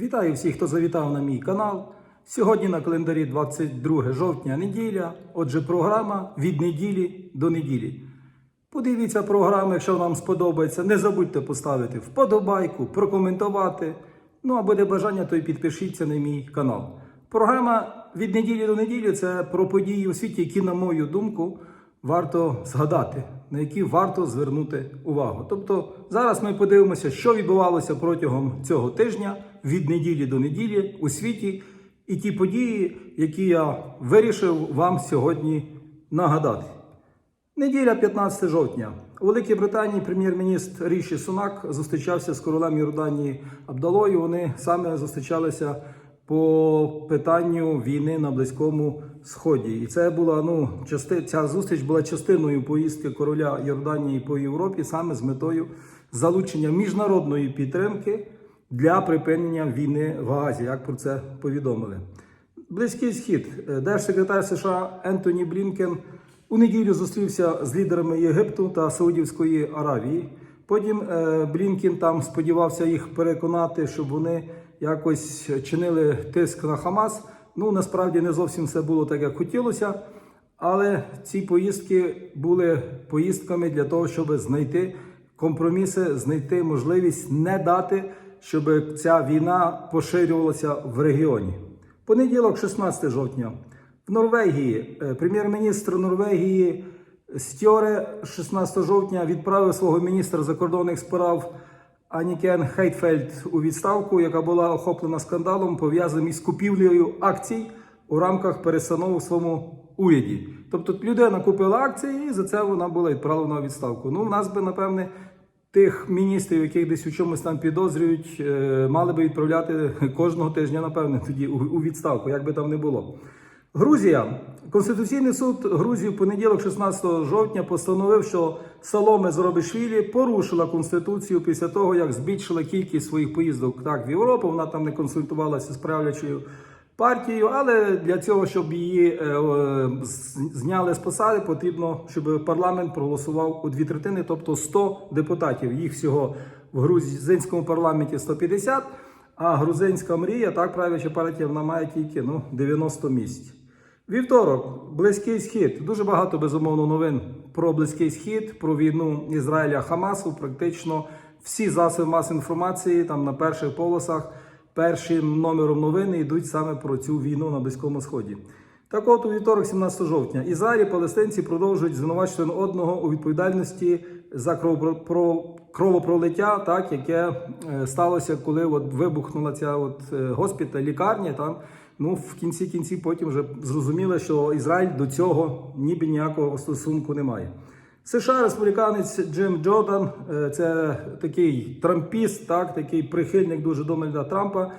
Вітаю всіх, хто завітав на мій канал. Сьогодні на календарі 22 жовтня неділя. Отже, програма від неділі до неділі. Подивіться програму, якщо вам сподобається. Не забудьте поставити вподобайку, прокоментувати. Ну а буде бажання, то й підпишіться на мій канал. Програма від неділі до неділі це про події у світі, які, на мою думку, варто згадати, на які варто звернути увагу. Тобто зараз ми подивимося, що відбувалося протягом цього тижня від неділі до неділі у світі, і ті події, які я вирішив вам сьогодні нагадати. Неділя 15 жовтня. У Великій Британії прем'єр-міністр Ріші Сунак зустрічався з королем Йорданії Абдалою. Вони саме зустрічалися по питанню війни на Близькому Сході. І це була ну части, ця зустріч була частиною поїздки короля Йорданії по Європі, саме з метою залучення міжнародної підтримки для припинення війни в Газі, як про це повідомили. Близький схід. Е, Держсекретар США Ентоні Блінкен у неділю зустрівся з лідерами Єгипту та Саудівської Аравії. Потім е, Блінкен там сподівався їх переконати, щоб вони якось чинили тиск на Хамас. Ну насправді не зовсім все було так, як хотілося. Але ці поїздки були поїздками для того, щоб знайти компроміси, знайти можливість не дати, щоб ця війна поширювалася в регіоні. Понеділок, 16 жовтня, в Норвегії е, прем'єр-міністр Норвегії Стьоре 16 жовтня відправив свого міністра закордонних справ Анікен Хейтфельд у відставку, яка була охоплена скандалом, пов'язаним із купівлею акцій у рамках перестанову в своєму уряді. Тобто людина купила акції, і за це вона була відправлена у відставку. Ну, в нас би, напевне, тих міністрів, яких десь у чомусь там підозрюють, е, мали би відправляти кожного тижня, напевне, тоді у відставку, як би там не було. Грузія. Конституційний суд Грузії в понеділок, 16 жовтня, постановив, що Саломе Зоробишвілі порушила конституцію після того, як збільшила кількість своїх поїздок так в Європу. Вона там не консультувалася з правлячою партією, але для цього, щоб її е, зняли з посади, потрібно, щоб парламент проголосував у дві третини, тобто 100 депутатів. Їх всього в грузинському парламенті 150, а грузинська мрія, так правляча партія, вона має тільки ну, 90 місць. Вівторок, Близький Схід. Дуже багато безумовно новин про Близький Схід, про війну Ізраїля Хамасу. Практично всі засоби масової інформації там на перших полосах першим номером новини йдуть саме про цю війну на Близькому Сході. Так от у вівторок, 17 жовтня, і палестинці продовжують звинувачувати одного у відповідальності за кровопро- про- кровопролиття, так яке е, сталося, коли от вибухнула ця от е, госпіталь, лікарня. Там ну в кінці кінці потім вже зрозуміло, що Ізраїль до цього ніби ніякого стосунку не має. США республіканець Джим Джордан, е, це такий трампіст, так такий прихильник дуже Дональда Трампа.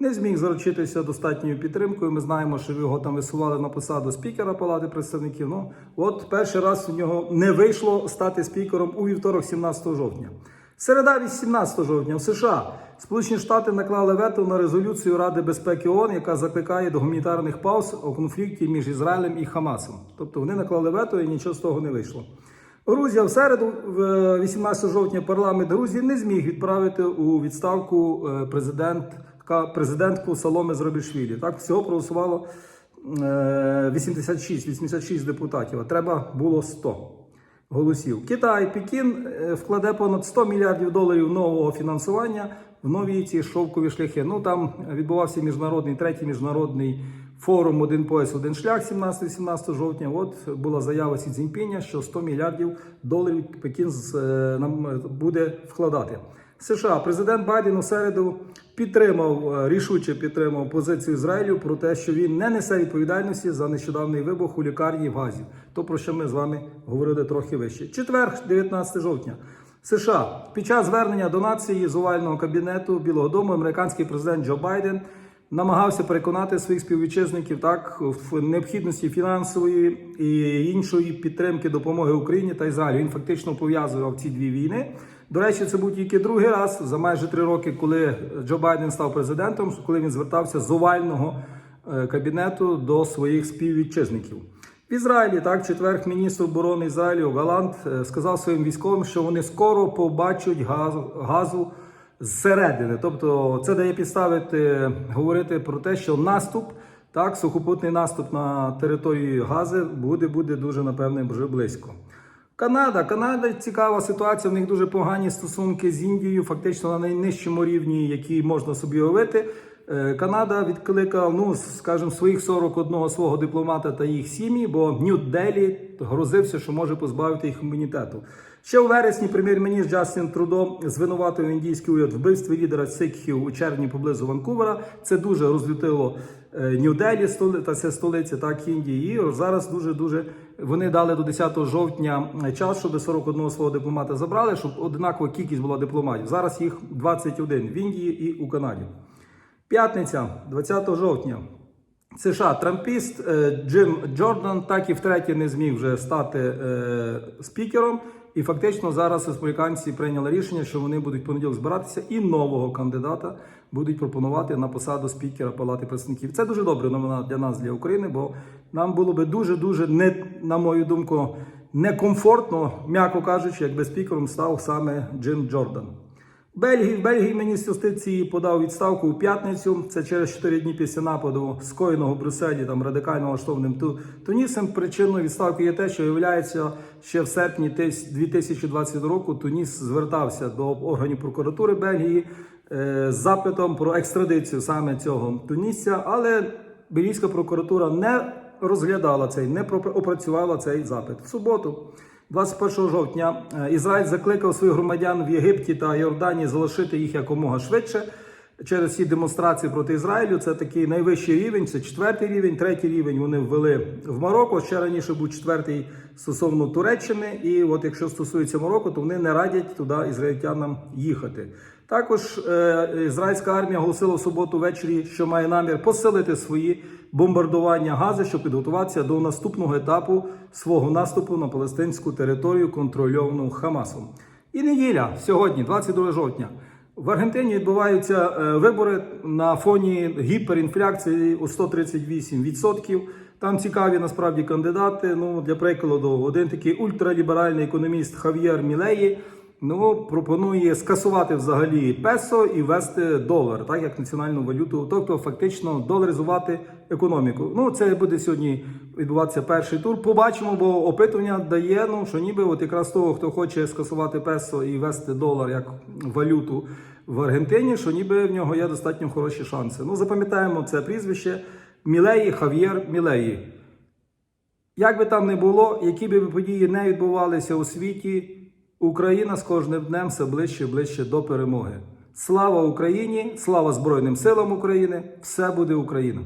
Не зміг заручитися достатньою підтримкою. Ми знаємо, що його там висували на посаду спікера Палати представників. Ну от перший раз у нього не вийшло стати спікером у вівторок, 17 жовтня. Середа 18 жовтня в США Сполучені Штати наклали вето на резолюцію Ради безпеки ООН, яка закликає до гуманітарних пауз у конфлікті між Ізраїлем і Хамасом. Тобто вони наклали вето і нічого з того не вийшло. Грузія в середу, 18 жовтня, парламент Грузії не зміг відправити у відставку е, президентка, президентку Саломе Зробішвілі. Так, всього проголосувало е, 86, 86 депутатів, а треба було 100 голосів. Китай, Пекін е, вкладе понад 100 мільярдів доларів нового фінансування в нові ці шовкові шляхи. Ну там відбувався міжнародний третій міжнародний форум Один пояс, один шлях 17-18 жовтня. От була заява Сі Цзіньпіня, що 100 мільярдів доларів Пекін е, нам е, буде вкладати. США президент Байден у середу підтримав е, рішуче підтримав позицію Ізраїлю про те, що він не несе відповідальності за нещодавний вибух у лікарні в Газі. То про що ми з вами говорили трохи вище. Четвер, 19 жовтня. США під час звернення до нації з овального кабінету Білого Дому американський президент Джо Байден намагався переконати своїх співвітчизників так в необхідності фінансової і іншої підтримки допомоги Україні та Ізраїлю. Він фактично пов'язував ці дві війни. До речі, це був тільки другий раз за майже три роки, коли Джо Байден став президентом, коли він звертався з овального е, кабінету до своїх співвітчизників. В Ізраїлі так четверг міністр оборони Ізраїлю Галант е, сказав своїм військовим, що вони скоро побачать газу, газу зсередини. Тобто це дає підставити говорити про те, що наступ, так, сухопутний наступ на територію Гази буде, буде дуже, напевне, вже близько. Канада. Канада цікава ситуація. В них дуже погані стосунки з Індією, фактично на найнижчому рівні, який можна собі уявити. Е, Канада відкликав, ну скажімо, своїх 41 свого дипломата та їх сім'ї, бо Нью-Делі грозився, що може позбавити їх імунітету. Ще у вересні прем'єр-міністр Джастін Трудо звинуватив індійський уряд вбивстві лідера Сикхів у червні поблизу Ванкувера. Це дуже розлютило е, Нью-Делі, та це столиця так Індії. І зараз дуже дуже вони дали до 10 жовтня час, щоб 41 свого дипломата забрали, щоб однакова кількість була дипломатів. Зараз їх 21 в Індії і у Канаді. П'ятниця, 20 жовтня. США Трампіст е, Джим Джордан так і втретє не зміг вже стати е, спікером. І фактично зараз республіканці прийняли рішення, що вони будуть понеділок збиратися і нового кандидата будуть пропонувати на посаду спікера Палати представників. Це дуже добре новина для нас, для України, бо нам було би дуже дуже не на мою думку некомфортно, м'яко кажучи, якби спікером став саме Джим Джордан. Бельгії, в Бельгії міністр юстиції подав відставку у п'ятницю. Це через 4 дні після нападу скоєного в Брюсселі там радикально налаштованим ту Тунісом. Причиною відставки є те, що виявляється, ще в серпні 2020 року Туніс звертався до органів прокуратури Бельгії е, з запитом про екстрадицію саме цього тунісця, але бельгійська прокуратура не розглядала цей, не опрацювала цей запит в суботу. 21 жовтня е, Ізраїль закликав своїх громадян в Єгипті та Йорданії залишити їх якомога швидше через ці демонстрації проти Ізраїлю. Це такий найвищий рівень, це четвертий рівень, третій рівень вони ввели в Марокко. Ще раніше був четвертий стосовно Туреччини. І от якщо стосується Марокко, то вони не радять туди ізраїльтянам їхати. Також е, ізраїльська армія оголосила в суботу ввечері, що має намір посилити свої бомбардування Гази, щоб підготуватися до наступного етапу свого наступу на палестинську територію, контрольовану Хамасом. І неділя сьогодні, 22 жовтня. В Аргентині відбуваються е, вибори на фоні гіперінфляції у 138%. Там цікаві насправді кандидати. Ну для прикладу, один такий ультраліберальний економіст Хав'єр Мілеї. Ну, пропонує скасувати взагалі песо і ввести долар, так як національну валюту, тобто фактично доларизувати економіку. Ну, це буде сьогодні відбуватися перший тур. Побачимо, бо опитування дає, ну що ніби от якраз того, хто хоче скасувати песо і ввести долар як валюту в Аргентині, що ніби в нього є достатньо хороші шанси. Ну, запам'ятаємо це прізвище Мілеї Хав'єр Мілеї. Як би там не було, які би події не відбувалися у світі, Україна з кожним днем все ближче і ближче до перемоги. Слава Україні! Слава Збройним силам України! Все буде Україна!